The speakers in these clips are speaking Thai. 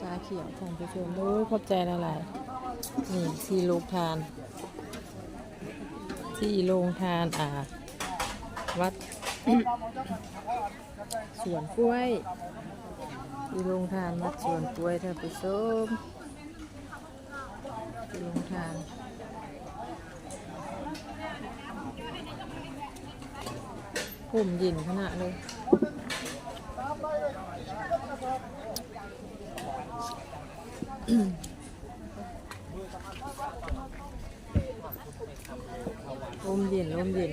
ชาเขียวท่านผู้ชมโอ้ยขอบใจหลายนี่ที่โรงทาน ที่โรงทานอ่า วัดสวนกล้วยที่โรงทานวัดสวนกล้วยท่านผู้ชมที่โรงทานผมยินขนาดเลย ลมเย็นลมเย็น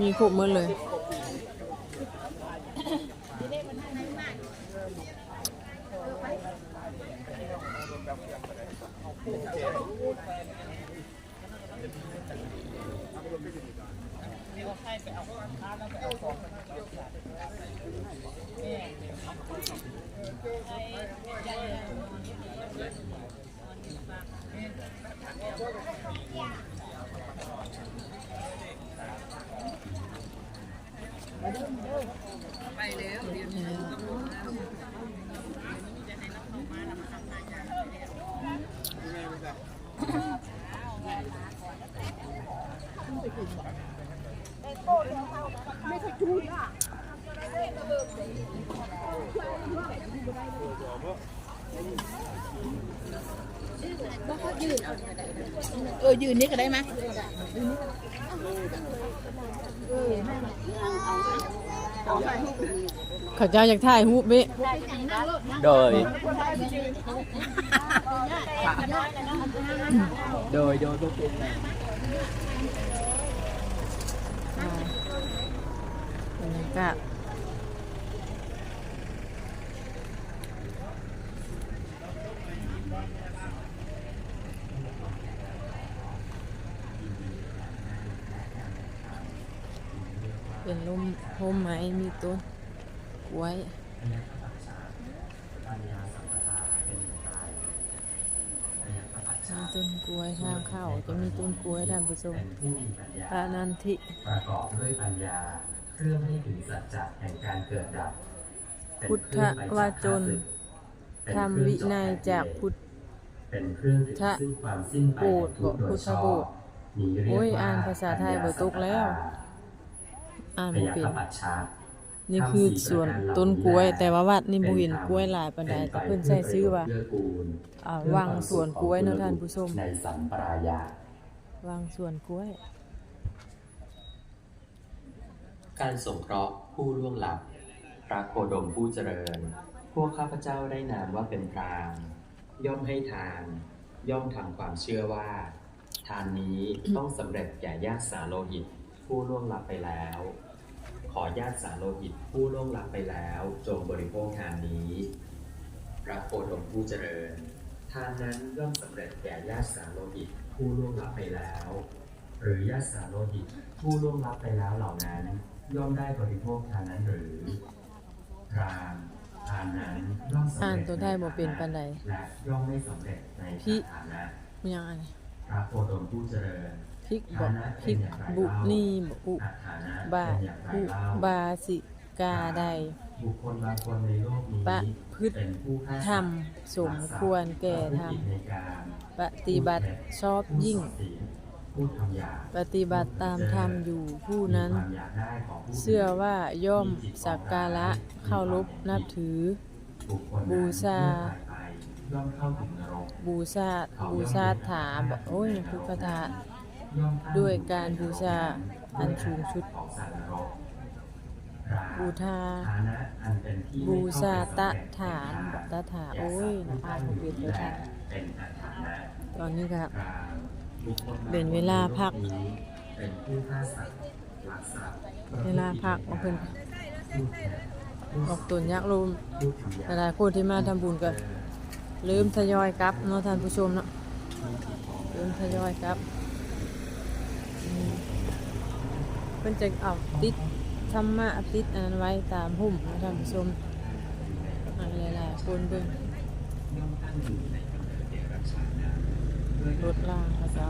มีครบหมดเลย ไปแล้วเรียนตำรวจแล้ว ออยืนนี่ก็ได้ไหมเขาเจ้าอยากถ่ายรูปเบ้โดย โดย โดยก็เป็นบรรยาก เป็นร่มโฮมไม้มีต้นกล้วยมีต้นกล้วยทางเข้าจะมีต้นกล้วยท่านผู้ชมผู้มีปัญญาพระนันทิประกอบด้วยปัญญาเครื่องให้ถึงสัจจะแห่งการเกิดดับเป็นพุทธเครื่องไปวาจนเป็นธรรมวินัยจากพุทธเป็นเครื่องถึงซึ่งความสิ้นไปโบสถ์แห่งทุกข์โดพุยทธชอโบสบถ์นี้เรียกโอ้ยว่าอ่านภาษาไทยบ่ตกแล้ว อ่านพบ่ยาเป็นคปัจฉานี่คือสวนต้นกล้วย แต่ว่าวัดนี่บ่เห็นกล้วยหลายปานใดแต่เพิ่นใช้ชื่อว่าเพื่อกูลอ่าวังสวนกล้วยเนาะท่านผู้ชมในสัมปรายาวังสวนกล้วย การสงเคราะห์ผู้ล่วงลับพระโคดมผู้เจริญ พวกข้าพเจ้าได้นามว่าเป็นพรามย่อมให้ทาน ย่อมทำความเชื่อว่า ทานนี้ต้องสำเร็จแก่ญาติสาโลหิต ผู้ล่วงลับไปแล้ว ขอญาติสาโลหิตผู้ล่วงลับไปแล้ว จงบริโภคทานนี้ พระโคดมผู้เจริญ ทานนั้นย่อมสำเร็จแก่ญาติสาโลหิตผู้ล่วงลับไปแล้ว หรือญาติสาโลหิตผู้ล่วงลับไปแล้วเหล่านั้น ย่อมได้บริโภคทานนั้นหรือพรามทานนั้นย่อมสำเร็จอ่านตัวไทยบ่เป็นปานใดและย่อมไม่สำเร็จในพี่ฐานะมีหยังอันนี้พระโคดมผู้เจริญ ภิกบอกภิกบุนีบุบาบุบาสิกาใดปะพฤติธรรมสมควรแก่ธรรมปฏิบัติชอบยิ่ง ปฏิบัติตามธรรมอยู่ผู้นั้น เชื่อว่าย่อมสักการะเข้ารบนับถือ บูชาบูชาบูชาถาโอ้ยพุทธา ด้วยการบูชาอันสูงสุด บูชาบูชาตะฐานตะถาโอ้ยนะอ่านบ่เปลยค่ะเป็นอัฐานะตอนนี้ครับเป็นเวลาพักเวลาพักมาเพิ่นออกตุนยักษ์ลุมหลายๆคนที่มาทำบุญก็ลืมทยอยกลับเนาะท่านผู้ชมเนาะลืมทยอยกลับอืมเพิ่นจะเอาติดธรรมะติดอันนั้นไว้ตามหุ่มนะท่านผู้ชมอันหลายๆคนเบิ่งย่อมตั้งรถล่างพระเจ้า